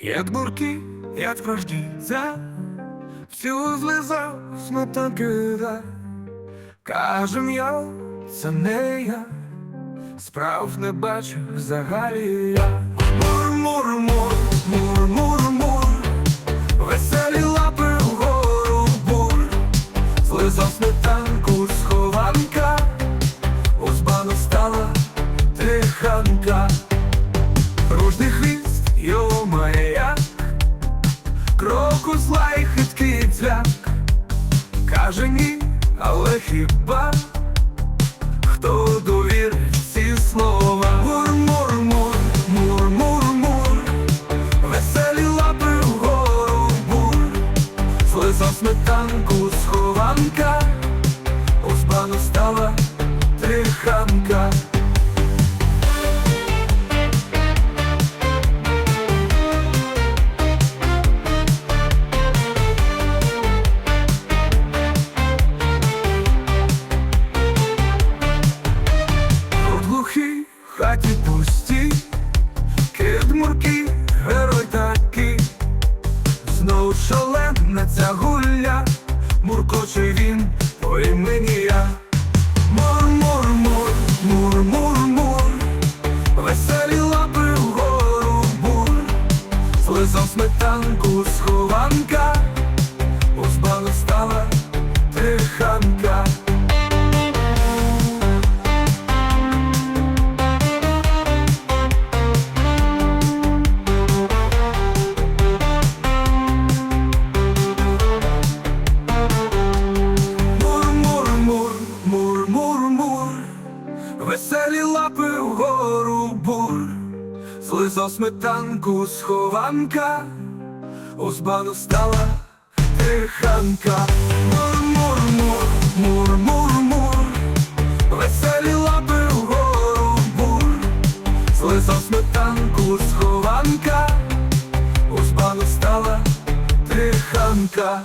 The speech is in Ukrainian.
Як бурки, як справжніця, всю злизав сметанки да. Кажем я, це не я, справ не бачив взагалі я. Мур-мур-мур, мур-мур-мур, веселі лапи вгору бур, злизав сметанку Каже ні, але хіба? Хто довірить ці слова? Мур-мур-мур, мур-мур-мур Веселі лапи вгору бур Слизав сметанку схованка, У збану стала тиханка хаті пусті, кид мурки, герой такий, знову шалена ця гулля, муркоче він по імені я. Мур-мур-мур, мур-мур-мур, веселі лапи вгору бур, слизав сметанку з веселі лапи вгору бур, злизав сметанку з хованка, у збану стала тиханка. Мур-мур-мур, мур-мур-мур, веселі лапи вгору бур, злизав сметанку з хованка, у збану стала тиханка.